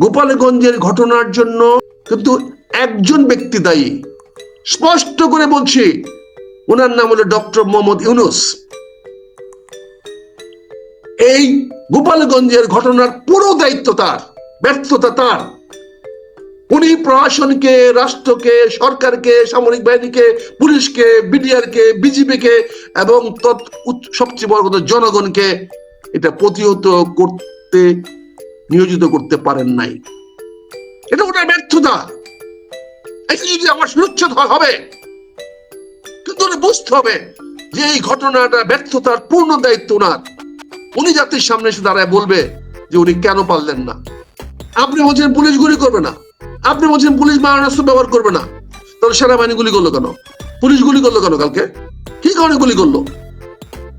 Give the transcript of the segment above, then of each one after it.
গোপালগঞ্জের ঘটনার জন্য কিন্তু একজন ব্যক্তি দায়ী। স্পষ্ট করে বলছি, ওনার নাম হলো ডক্টর মোহাম্মদ ইউনুস। এই গোপালগঞ্জের ঘটনার পুরো দায়িত্ব তার, ব্যর্থতা তার। উনি প্রশাসনকে, রাষ্ট্রকে, সরকারকে, সামরিক বাহিনীকে, পুলিশকে, বিডিআরকে, বিজিবিকে এবং সবচেয়ে বড় কথা জনগণকে এটা প্রতিহত করতে নিয়োজিত করতে পারেন নাই। এটা ওনার ব্যর্থতা। এটা যদি আমার সুরক্ষিত হবে, কিন্তু বুঝতে হবে যে এই ঘটনাটা ব্যর্থতার পূর্ণ দায়িত্ব ওনার। উনি জাতির সামনে এসে দাঁড়ায় বলবে যে উনি কেন পারলেন না। আপনি বলছেন পুলিশ গুলি করবে না। আপনি বলছেন পুলিশ মারণাস্ত্র ব্যবহার করবে না। তাহলে সেনাবাহিনী গুলি করল কেন? পুলিশ গুলি করল কেন কালকে? কি কারণে গুলি করল?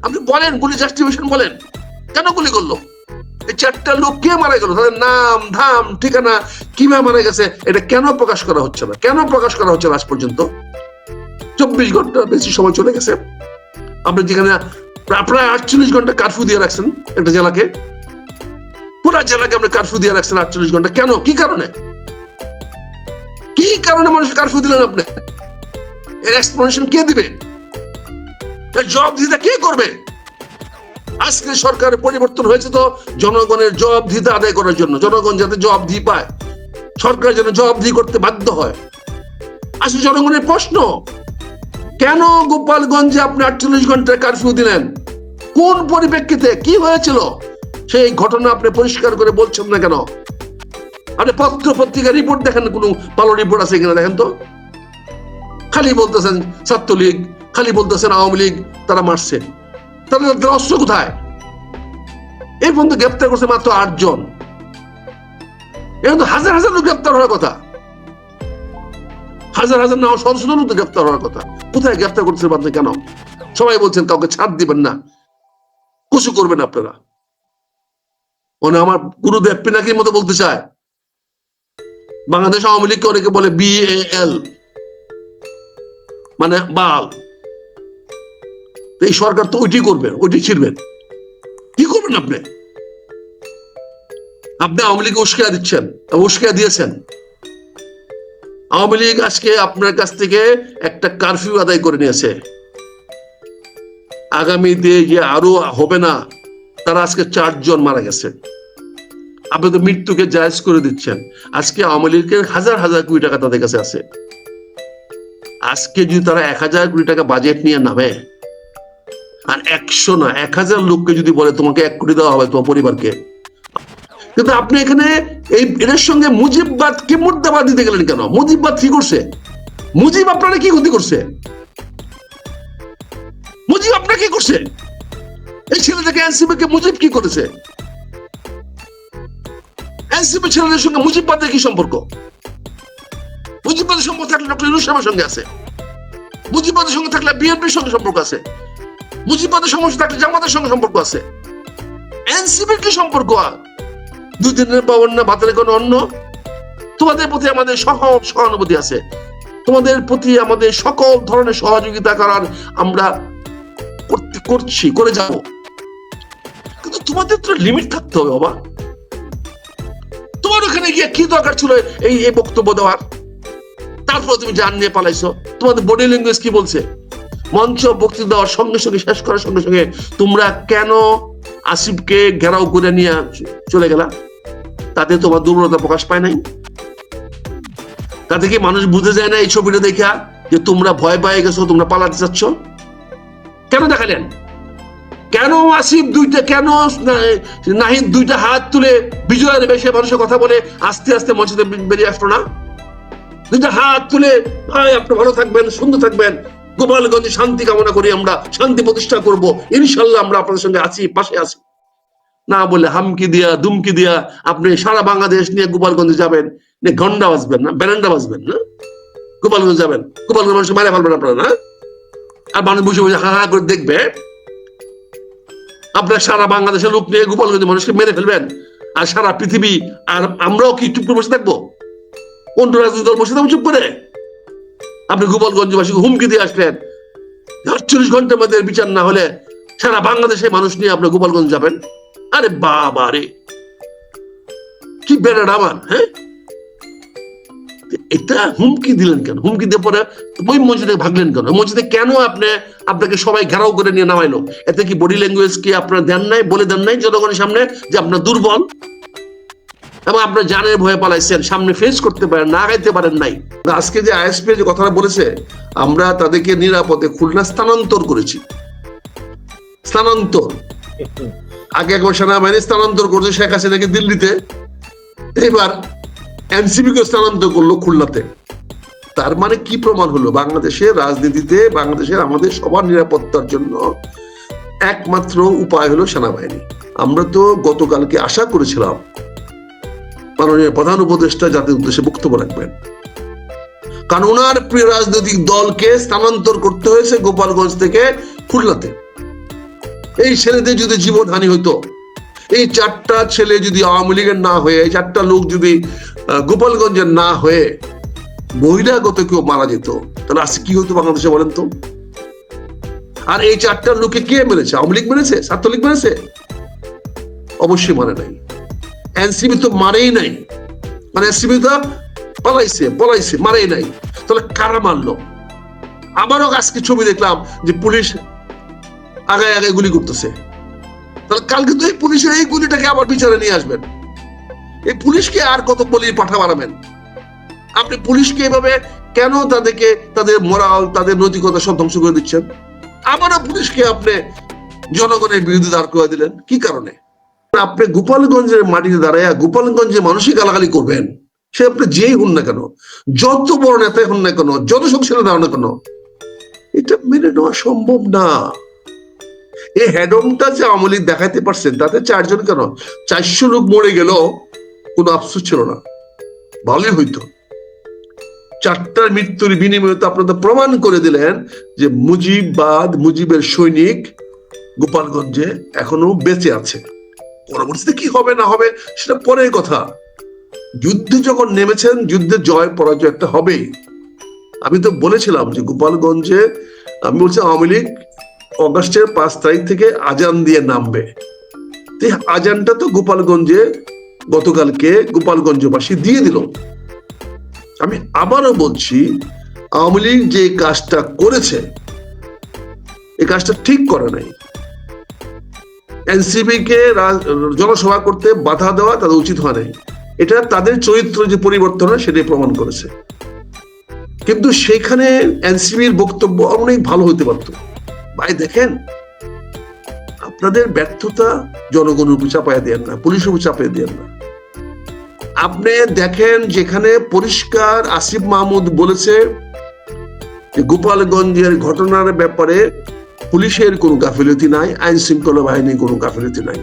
আপনি বলেন গুলি জাস্টিফিকেশন বলেন। কেন গুলি করল? চারটা লোক কে মারা গেল? তাদের নাম, ধাম, ঠিকানা, কীভাবে মারা গেছে? এটা কেন প্রকাশ করা হচ্ছে না? কেন প্রকাশ করা হচ্ছে না আজ পর্যন্ত? চব্বিশ ঘণ্টা বেশি সময় চলে গেছে। আপনি যেখানে প্রায় আটচল্লিশ ঘণ্টা কারফিউ দিয়ে রাখছেন একটা জেলাকে। পুরা জেলাকে আপনি কারফিউ দিয়ে রাখছেন আটচল্লিশ ঘণ্টা। কেন? কি কারণে? কি কারণে মানুষ কারফিউ দিলেন আপনি? এর এক্সপ্লেনেশন কে দিবে? জব দিতে কে করবে? আজকে সরকারের পরিবর্তন হয়েছে তো জনগণের জবাবদিহিতা আদায় করার জন্য। জনগণ যাতে জবাবদিহি পায়। সরকার যেন জবাবদিহি করতে বাধ্য হয়। আসলে জনগণের প্রশ্ন, কেন গোপালগঞ্জে আপনি আটচল্লিশ ঘণ্টা কারফিউ দিলেন? কোন পরিপ্রেক্ষিতে? কি হয়েছিল? সেই ঘটনা আপনি পরিষ্কার করে বলছেন না কেন? আপনি পত্র পত্রিকা রিপোর্ট দেখেন, কোন ভালো রিপোর্ট আছে কিনা দেখেন তো? খালি বলতেছেন ছাত্রলীগ, খালি বলতেছেন আওয়ামী লীগ, তারা মারছে। তাহলে তাদের অস্ত্র কোথায়? এই পর্যন্ত গ্রেপ্তার করছে মাত্র আটজন। এখন তো হাজার হাজার লোক গ্রেপ্তার হওয়ার কথা। হাজার হাজার না, শত লোক গ্রেপ্তার হওয়ার কথা। কোথায় গ্রেপ্তার করতে পারছেন কেন? সবাই বলছেন, কাউকে ছাড় দিবেন না। কুসু করবেন আপনারা। মানে আমার গুরুদেব পিনাকির মতো বলতে চায়। বাংলাদেশ আওয়ামী লীগকে অনেকে বলে বিএএল মানে বাল। এই সরকার তো ওইটি করবেন ওইটি ছিড়বেন কি করবেন আপনি? আপনি আওয়ামী লীগ উস্কায়া দিচ্ছেন উস্কায়া দিয়েছেন। আওয়ামী লীগ আজকে আপনার কাছ থেকে একটা কারফিউ আদায় করে নিয়েছে। আগামীতে যে আরও হবে না, তারা আজকে চারজন মারা গেছে। আপনি তো মৃত্যুকে জায়জ করে দিচ্ছেন। আজকে আওয়ামী লীগের হাজার হাজার কোটি টাকা তাদের কাছে আছে। আজকে যদি তারা এক হাজার কোটি টাকা বাজেট নিয়ে নামে আর একশো না, এক হাজার লোককে যদি বলে তোমাকে এক কোটি দেওয়া হবে তোমার পরিবারকে। কিন্তু আপনি এখানে এই, এদের সঙ্গে মুজিববাদ কে মুদ্রাবাদ দিতে গেলেন কেন? মুজিববাদ কি করছে? মুজিব আপনারা কি ক্ষতি করছে? মুজিব আপনার কি করছে? এই ছেলেটাকে এনসিপি কে মুজিব কি করেছে? এনসিপি ছেলেদের সঙ্গে মুজিববাদের কি সম্পর্ক? মুজিববাদের সম্পর্ক থাকলে ডক্টর ইউনুস সঙ্গে আছে। মুজিববাদের সঙ্গে থাকলে বিএনপির সঙ্গে সম্পর্ক আছে। মুজিববাদের সমস্যা থাকলে জামাতের সঙ্গে সম্পর্ক আছে। এনসিপির কি সম্পর্ক? দুই দিনের পাবন না ভাতের কোনো অন্য তোমাদের প্রতি আমাদের সহ সহানুভূতি আছে। তোমাদের প্রতি আমাদের সকল ধরনের সহযোগিতা করার আমরা করতে, করছি, করে যাব। কিন্তু তোমাদের তো লিমিট থাকতে হবে, বাবা। তোমার ওখানে গিয়ে কি দরকার ছিল এই এই বক্তব্য দেওয়ার? তারপর তুমি জান নিয়ে পালাইছো। তোমাদের বডি ল্যাঙ্গুয়েজ কি বলছে? মঞ্চ বক্তৃতা দেওয়ার সঙ্গে সঙ্গে, শেষ করার সঙ্গে সঙ্গে তোমরা কেন আসিফকে ঘেরাও করে নিয়ে চলে গেলা? তাতে তোমার দুর্বলতা প্রকাশ পায় নাই। তাতে কি মানুষ বুঝে যায় না এই ছবিটা দেখা যে তোমরা ভয় পেয়ে গেছো, তোমরা পালাতে চাচ্ছ? কেন দেখালেন? কেন আসিফ দুইটা, কেন নাহিদ দুইটা হাত তুলে বিজয়ের বেশে মানুষের কথা বলে আস্তে আস্তে মঞ্চে বেরিয়ে আসলো না। দুইটা হাত তুলে আপনি ভালো থাকবেন, সুন্দর থাকবেন। গোপালগঞ্জে শান্তি কামনা করি আমরা, শান্তি প্রতিষ্ঠা করব। ইনশাল্লাহ আমরা আপনাদের সঙ্গে আছি, পাশে আছি। না বলে হামকি দিয়া, দুমকি দিয়া আপনি সারা বাংলাদেশ নিয়ে গোপালগঞ্জে যাবেন ঘণ্টা বাজবেন না ব্যারান্ডা বাজবেন না? গোপালগঞ্জ যাবেন? গোপালগঞ্জ মানুষ মারে ফেলবেন আপনারা না? আর মানুষ বসে বসে হা হা করে দেখবে, আপনার সারা বাংলাদেশের লোক নিয়ে গোপালগঞ্জের মানুষকে মেরে ফেলবেন। আর সারা পৃথিবী, আর আমরাও কি চুপ করে বসে থাকব? অন্য রাজনৈতিক দল বসে থাকব চুপ করে? আপনি গোপালগঞ্জবাসীকে হুমকি দিয়ে আসলেন। আটচল্লিশ ঘণ্টার মধ্যে বিচার না হলে সারা বাংলাদেশের মানুষ নিয়ে আপনি গোপালগঞ্জ যাবেন? আরে বাবা রে। কি বেড়া বেড়াডামান হ্যাঁ? এটা হুমকি দিলেন কেন? হুমকি দিয়ে পরে ওই মসজিদে ভাগলেন কেন? মসজিদে কেন আপনি, আপনাকে সবাই ঘেরাও করে নিয়ে নামাইলো? এতে কি বডি ল্যাঙ্গুয়েজ কি আপনার দেন নাই, বলে দেন নাই জনগণের সামনে যে আপনার দুর্বল? এবং আপনার জানের ভয়ে পালাইছেন, সামনে ফেস করতে পারেন, না আগাইতে পারেন নাই। আজকে যে আইএসপি যে কথাটা বলেছে, আমরা তাদেরকে নিরাপদে খুলনা স্থানান্তর করেছি। স্থানান্তর। আগে একবার সেনাবাহিনী স্থানান্তর করছে শেখ হাসিনাকে দিল্লিতে। এবার এনসিপি কে স্থানান্তর করল খুলনাতে। তার মানে কি প্রমাণ হলো? বাংলাদেশের রাজনীতিতে, বাংলাদেশের আমাদের সবার নিরাপত্তার জন্য একমাত্র উপায় হলো সেনাবাহিনী। আমরা তো গতকালকে আশা করেছিলাম মাননীয় প্রধান উপদেষ্টা জাতির উদ্দেশ্যে বক্তব্য রাখবেন। কারণ ওনার প্রিয় রাজনৈতিক দলকে স্থানান্তর করতে হয়েছে গোপালগঞ্জ থেকে খুলনাতে। এই ছেলেদের যদি জীবন হানি হইতো, এই চারটা ছেলে যদি আওয়ামী লীগের না হয়ে, এই চারটা লোক যদি গোপালগঞ্জের না হয়ে বহিরাগত কেউ মারা যেত, তাহলে আজকে কি হতো বাংলাদেশে বলেন তো? আর এই চারটা লোকে কে মেরেছে? আওয়ামী লীগ মেরেছে? ছাত্রলীগ মেরেছে? অবশ্যই মানে নাই। এনসিবি তো মারেই নাই। মানে এনসিবি তো পলাইছে পলাইছে মারেই নাই। তাহলে কারা মারলো? আবারও আজকে ছবি দেখলাম যে পুলিশ আগায় আগায় গুলি করতেছে। তাহলে কালকে তো এই পুলিশের এই গুলিটাকে আবার বিচারে নিয়ে আসবেন। এই পুলিশকে আর কত বলি পাঠা বাড়াবেন আপনি পুলিশকে এভাবে কেন তাদেরকে, তাদের মোরাল তাদের নৈতিকতা সব ধ্বংস করে দিচ্ছেন? আবারও পুলিশকে আপনি জনগণের বিরুদ্ধে দাঁড় করে দিলেন। কি কারণে? আপনি গোপালগঞ্জের মাটিতে দাঁড়ায় গোপালগঞ্জে মানুষই গালাগালি করবেন। সে আপনি যেই হন না কেন, যত বড় নেতাই হন না কেন, যত শক্তিশালী দাঁড়ান না কেন, এটা মেনে নেওয়া সম্ভব না। এই হেডমটা যে আওয়ামী লীগ দেখাইতে পারছেন তাতে চারজন কেন? চারশো লোক মরে গেল কোনো আফসোস ছিল না। ভালোই হইতো। চারটার মৃত্যুর বিনিময়ে তো আপনারা প্রমাণ করে দিলেন যে মুজিববাদ, মুজিবের সৈনিক গোপালগঞ্জে এখনও বেঁচে আছে। পরবর্তীতে কি হবে না হবে সেটা পরের কথা। যুদ্ধে যখন নেমেছেন, যুদ্ধে জয়, পরাজয় একটা হবেই। আমি তো বলেছিলাম যে গোপালগঞ্জে, আমি বলছি আওয়ামী লীগ অগস্টের পাঁচ তারিখ থেকে আজান দিয়ে নামবে। আজানটা তো গোপালগঞ্জে গতকালকে গোপালগঞ্জবাসী দিয়ে দিল। আমি আবারও বলছি, আওয়ামী লীগ যে কাজটা করেছে, এই কাজটা ঠিক করে নাই। এনসিপি কে জনসভা করতে বাধা দেওয়া তাদের উচিত হয় নাই। এটা তাদের চরিত্র যে পরিবর্তন হয় সেটাই প্রমাণ করেছে। কিন্তু সেখানে এনসিবির বক্তব্য অনেক ভালো হতে পারতো। ভাই, দেখেন, আপনাদের ব্যর্থতা জনগণের উপর চাপাই দেন না, পুলিশের উপর চাপিয়ে দেন না। আপনি দেখেন, যেখানে পরিষ্কার আসিফ মাহমুদ বলেছে গোপালগঞ্জের ঘটনার ব্যাপারে পুলিশের কোনো গাফিলতি নাই আইন শৃঙ্খলা বাহিনীর কোনো গাফিলতি নাই।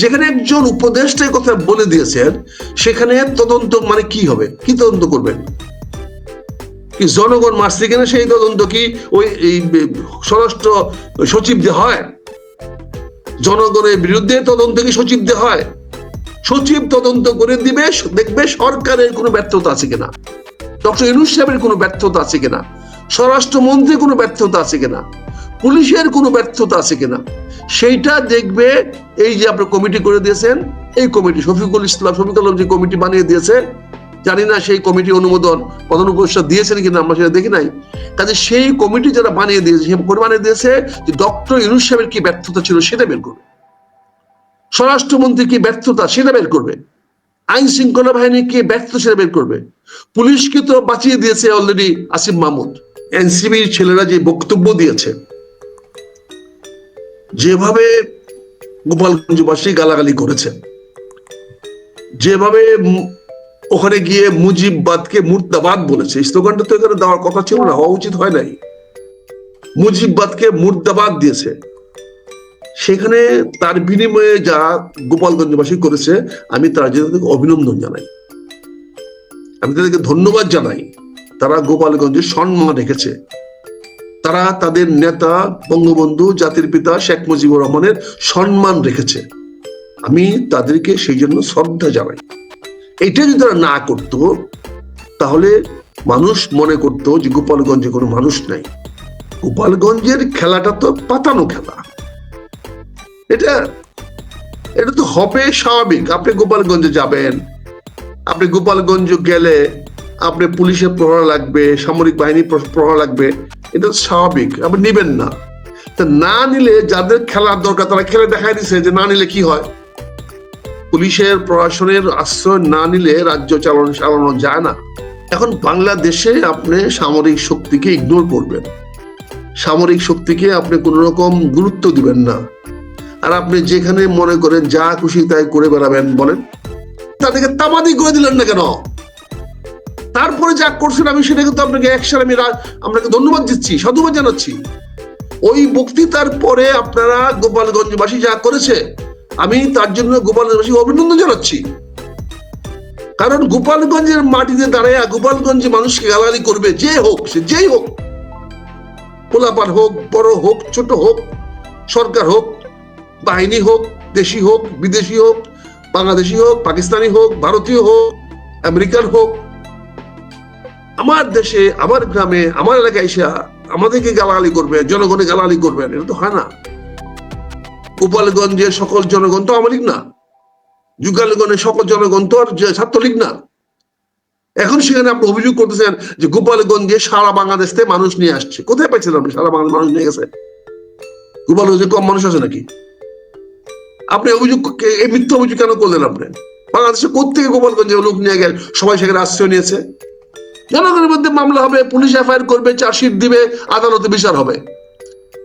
যেখানে একজন উপদেষ্টা কথা বলে দিয়েছেন, সেখানে তদন্ত মানে কি হবে? কি তদন্ত করবেন? কি জনগণ মারছে কিনা সেই তদন্ত কি ওই, এই স্বরাষ্ট্র সচিব দিয়ে হয়? জনগণের বিরুদ্ধে তদন্ত কি সচিব দিয়ে হয়? সচিব তদন্ত করে দিবে, দেখবে সরকারের কোনো ব্যর্থতা আছে কিনা? ডক্টর ইনুস সাহেবের কোনো ব্যর্থতা আছে কিনা? স্বরাষ্ট্রমন্ত্রীর কোনো ব্যর্থতা আছে কিনা? পুলিশের কোনো ব্যর্থতা আছে কিনা? সেইটা দেখবে এই যে আপনি কমিটি করে দিয়েছেন, এই কমিটি, শফিকুল ইসলাম, শফিকুল আলম যে কমিটি বানিয়ে দিয়েছে, জানি না সেই কমিটি অনুমোদন প্রধান উপদেষ্টা দিয়েছেন কিনা, আমরা সেটা দেখি নাই। কাজে সেই কমিটি যারা বানিয়ে দিয়েছে, সে বানিয়ে দিয়েছে যে ডক্টর ইনুস সাহেবের কি ব্যর্থতা ছিল সেটা বের করবে। স্বরাষ্ট্রমন্ত্রী কি ব্যর্থতা সেটা বের করবে। আইন শৃঙ্খলা বাহিনী কি ব্যর্থ সেটা বের করবে। পুলিশকে তো বাঁচিয়ে দিয়েছে অলরেডি আসিফ মাহমুদ। এনসিবির ছেলেরা যে বক্তব্য দিয়েছে, যেভাবে গোপালগঞ্জবাসী গালাগালি করেছে, যেভাবে ওখানে গিয়ে মুজিববাদকে মুর্দাবাদ বলেছে স্লোগানটা তো এখানে দেওয়ার কথা ছিল না, হওয়া উচিত হয় নাই। মুজিববাদকে মুর্দাবাদ দিয়েছে। সেখানে তার বিনিময়ে যা গোপালগঞ্জবাসী করেছে, আমি তার জন্য অভিনন্দন জানাই। আমি তাদেরকে ধন্যবাদ জানাই। তারা গোপালগঞ্জে সম্মান রেখেছে। তারা তাদের নেতা, বঙ্গবন্ধু, জাতির পিতা শেখ মুজিবুর রহমানের সম্মান রেখেছে। আমি তাদেরকে সেই জন্য শ্রদ্ধা জানাই। এটা যদি তারা না করতো, তাহলে মানুষ মনে করতো যে গোপালগঞ্জে কোনো মানুষ নাই। গোপালগঞ্জের খেলাটা তো পাতানো খেলা। এটা এটা তো হবে স্বাভাবিক। আপনি গোপালগঞ্জে যাবেন, আপনি গোপালগঞ্জ গেলে আপনি পুলিশের প্রহরা লাগবে, সামরিক বাহিনী প্র- প্রহরা লাগবে, এটা স্বাভাবিক, আপনি নেবেন না। তা না নিলে যাদের খেলার দরকার, তারা খেলে দেখাই দিছে যে না নিলে কি হয়। পুলিশের প্রশাসনের আশ্রয় না নিলে রাজ্য চালানো চালানো যায় না। এখন বাংলাদেশে আপনি সামরিক শক্তিকে ইগনোর করবেন। সামরিক শক্তিকে আপনি কোন রকম গুরুত্ব দিবেন না। আর আপনি যেখানে মনে করেন যা খুশি তাই করে বেড়াবেন বলেন, তাদেরকে তামাদি করে দিলেন না কেন? তারপরে যা করছেন আমি সেটা কিন্তু আপনাকে একসাথে আমি আপনাকে ধন্যবাদ দিচ্ছি, সাধুবাদ জানাচ্ছি। ওই বক্তৃতার পরে আপনারা গোপালগঞ্জবাসী যা করেছে, আমি তার জন্য গোপালগঞ্জবাসী অভিনন্দন জানাচ্ছি। কারণ গোপালগঞ্জের মাটিতে দাঁড়ায় গোপালগঞ্জে মানুষকে গালাগালি করবে, যে হোক, সে যেই হোক, পোলাপান হোক, বড় হোক, ছোট হোক, সরকার হোক, বাহিনী হোক, দেশি হোক, বিদেশি হোক, বাংলাদেশি হোক, পাকিস্তানি হোক, ভারতীয় হোক, আমেরিকান হোক আমার দেশে, আমার গ্রামে, আমার এলাকায় এসে আমাদেরকে গালাগালি করবে, জনগণে গালাগালি করবেন এটা তো হয় না। গোপালগঞ্জের সকল জনগণ তো আওয়ামী লীগ না। যুগালগঞ্জের সকল জনগণ তো আর ছাত্রলীগ না। এখন সেখানে আপনি অভিযোগ করতেছেন যে গোপালগঞ্জে সারা বাংলাদেশ থেকে মানুষ নিয়ে আসছে। কোথায় পাইছিলেন আপনি সারা বাংলাদেশ মানুষ নিয়ে গেছে? গোপালগঞ্জে কম মানুষ আছে নাকি? আপনি অভিযোগ এই মিথ্যা অভিযোগ কেন করলেন আপনি? বাংলাদেশে কোথেকে গোপালগঞ্জে লোক নিয়ে গেল? সবাই সেখানে আশ্রয় নিয়েছে। জনগণের মধ্যে মামলা হবে, পুলিশ এফআইআর করবে, চার্জশিট দিবে, আদালতে বিচার হবে।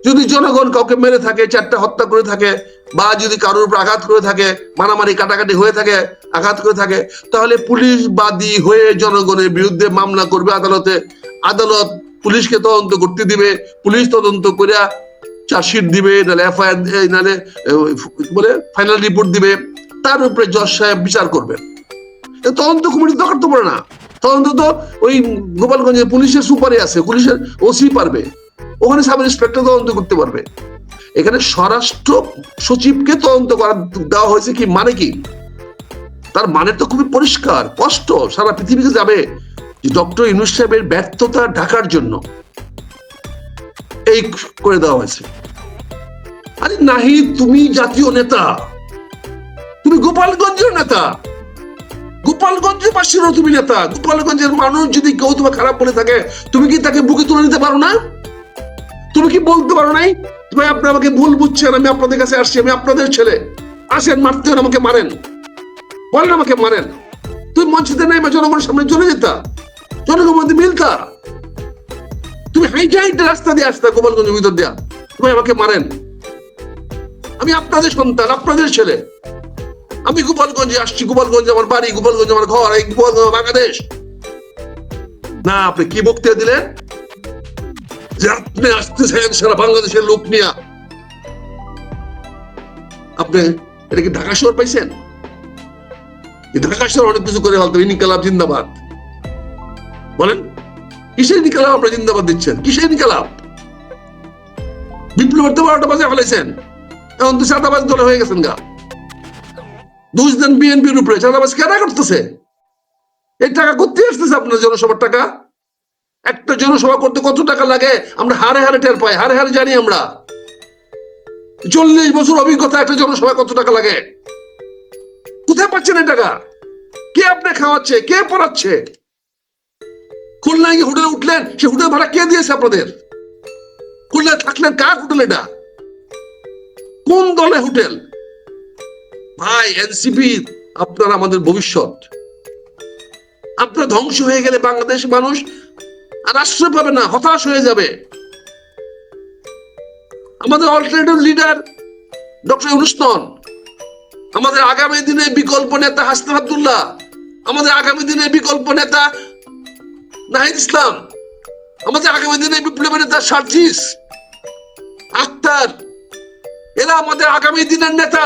যদি জনগণ কাউকে মেরে থাকে, চারটা হত্যা করে থাকে, বা যদি কারোর উপর আঘাত করে থাকে, মারামারি, কাটাকাটি হয়ে থাকে, আঘাত করে থাকে, তাহলে পুলিশ বাদী হয়ে জনগণের বিরুদ্ধে মামলা করবে আদালতে। আদালত পুলিশকে তদন্ত করতে দিবে, পুলিশ তদন্ত করে চার্জশিট দিবে, নাহলে এফআইআর নাহলে বলে ফাইনাল রিপোর্ট দিবে। তার উপরে জজ সাহেব বিচার করবেন এ তদন্ত কমিটির দরকার তো পড়ে না। তদন্ত ওই গোপালগঞ্জের পুলিশের সুপারে আছে, পুলিশের ওসি পারবে। ওখানে সাব ইন্সপেক্টর তদন্ত করতে পারবে। এখানে স্বরাষ্ট্র সচিবকে তদন্ত করা দেওয়া হয়েছে কি মানে কি? তার মানে তো খুবই পরিষ্কার কষ্ট সারা পৃথিবীতে যাবে ডক্টর ইউনুস সাহেবের ব্যর্থতা ঢাকার জন্য। এই করে দেওয়া হয়েছে। আরে নাহি তুমি জাতীয় নেতা। তুমি গোপালগঞ্জের নেতা। গোপালগঞ্জের পাশেরও তুমি নেতা গোপালগঞ্জের মানুষ যদি কেউ তোমার খারাপ বলে থাকে, তুমি কি তাকে বুকে তুলে নিতে পারো না? তুমি কি বলতে পারো নাই? তুমি আপনি আমাকে ভুল বুঝছেন, আমি আপনাদের কাছে আসছি, আমি আপনাদের ছেলে। আসেন, মারতে আমাকে মারেন। বলেন আমাকে মারেন। তুমি মঞ্চতে নাই, বা জনগণের সামনে চলে যেতা। জনগণের মধ্যে মিলতা। তুমি হাইটে হাইটে রাস্তা দিয়ে আসতা গোপালগঞ্জের ভিতর দেয়া। তুমি আমাকে মারেন। আমি আপনাদের সন্তান, আপনাদের ছেলে। আমি গোপালগঞ্জে আসছি, গোপালগঞ্জ আমার বাড়ি, গোপালগঞ্জ আমার ঘর, এই গোপালগঞ্জ বাংলাদেশ। না, আপনি কি বক্তৃতা দিলেন? যে আপনি আসতেছেন সারা বাংলাদেশের লোক নিয়ে। আপনি এটা কি ঢাকা শহর পাইছেন? ঢাকা শহর অনেক কিছু করে ফেলতো ইনিকালাম জিন্দাবাদ। বলেন, কিসের নিকালাম আপনি জিন্দাবাদ দিচ্ছেন? কিসের নিকালাম বিপ্লবের তো বারোটা বাজে ফেলেছেন এখন তো চাঁদাবাজ দলে হয়ে গেছেন গা। দুই দিন বিএনপির উপরে চাঁদাবাজ কেনা করতেছে? এই টাকা করতে আসতেছে আপনার জনসভার টাকা? একটা জনসভা করতে কত টাকা লাগে? আমরা হারে হারে টের পাই, হারে হারে জানি আমরা। চল্লিশ বছর অভিজ্ঞতা একটা জনসভা কত টাকা লাগে? কোথায় পাচ্ছেন এই টাকা? কে আপনি খাওয়াচ্ছে? কে পড়াচ্ছে? খুলনায় গিয়ে হোটেলে উঠলেন? সে হোটেল ভাড়া কে দিয়েছে আপনাদের? খুলনায় থাকলেন কার হোটেল এটা? কোন দলে হোটেল? ভাই এনসিপি আপনারা আমাদের ভবিষ্যৎ। আপনারা ধ্বংস হয়ে গেলে বাংলাদেশ মানুষ আর আশ্রয় পাবে না, হতাশ হয়ে যাবে। আমাদের অল্টারনেটিভ লিডার ডক্টর অনুষ্ঠান আমাদের আগামী দিনে বিকল্প নেতা হাসনাত আব্দুল্লাহ। আমাদের আগামী দিনে বিকল্প নেতা নাহিদ ইসলাম। আমাদের আগামী দিনে বিপ্লবী নেতা সার্জিস আক্তার এরা আমাদের আগামী দিনের নেতা।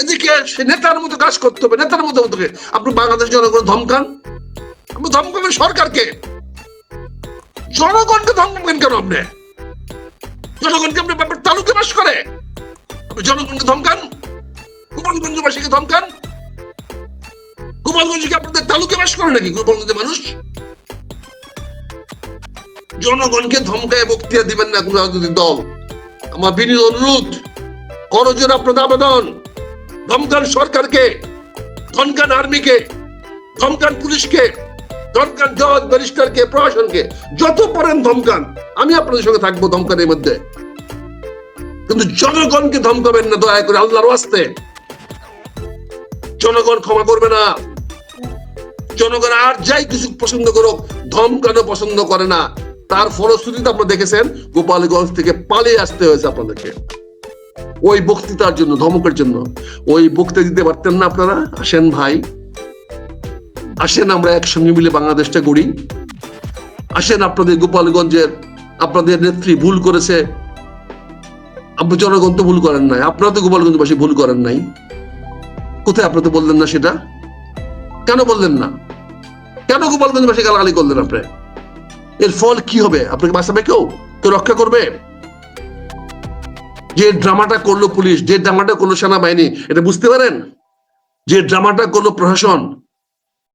এদিকে সে নেতার মতো কাজ করতে হবে, নেতার মতো মতো আপনি বাংলাদেশ জনগণ ধমকান? আপনি ধমকাবেন সরকারকে? জনগণকে ধমকাবেন কেন আপনি? জনগণকে আপনি ব্যাপার তালুকে বাস করে। আপনি জনগণকে ধমকান? গোপালগঞ্জবাসীকে ধমকান? গোপালগঞ্জকে আপনাদের তালুকে বাস করে নাকি গোপালগঞ্জের মানুষ? জনগণকে ধমকায় বক্তৃতা দিবেন না কোন রাজনৈতিক দল। আমার বিনীত অনুরোধ করজোর আপনাদের আবেদন। ধমকান সরকারকে, ধমকান আর্মিকে, ধমকান পুলিশকে, ধমকান জজ ব্যারিস্টারকে, প্রশাসনকে, যত পারেন ধমকান। আমি আপনাদের সঙ্গে থাকব ধমকানের মধ্যে। কিন্তু জনগণকে ধমকাবেন না, দয়া করে আল্লাহর ওয়াস্তে। জনগণ ক্ষমা করবে না। জনগণ আর যাই কিছু পছন্দ করুক ধমকানো পছন্দ করে না। তার ফলশ্রুতিতে আপনারা দেখেছেন, গোপালগঞ্জ থেকে পালিয়ে আসতে হয়েছে আপনাদেরকে। ওই বক্তৃতার জন্য, ধমকের জন্য। ওই বক্তৃতা দিতে পারতেন না আপনারা? আসেন ভাই। আসেন আমরা একসঙ্গে মিলে বাংলাদেশটা গড়ি। আসেন আপনাদের গোপালগঞ্জের, আপনাদের নেত্রী ভুল করেছে। আপনি জনগণ তো ভুল করেন নাই। আপনারা তো গোপালগঞ্জবাসী ভুল করেন নাই। কোথায় আপনি তো বললেন না সেটা? কেন বললেন না? কেন গোপালগঞ্জবাসী গালাগালি করলেন আপনি? এর ফল কি হবে? আপনাকে বাঁচাবে কেউ? কেউ রক্ষা করবে? যে ড্রামাটা করল পুলিশ, যে ড্রামাটা করল সেনাবাহিনী, এটা বুঝতে পারেন? যে ড্রামাটা করল প্রশাসন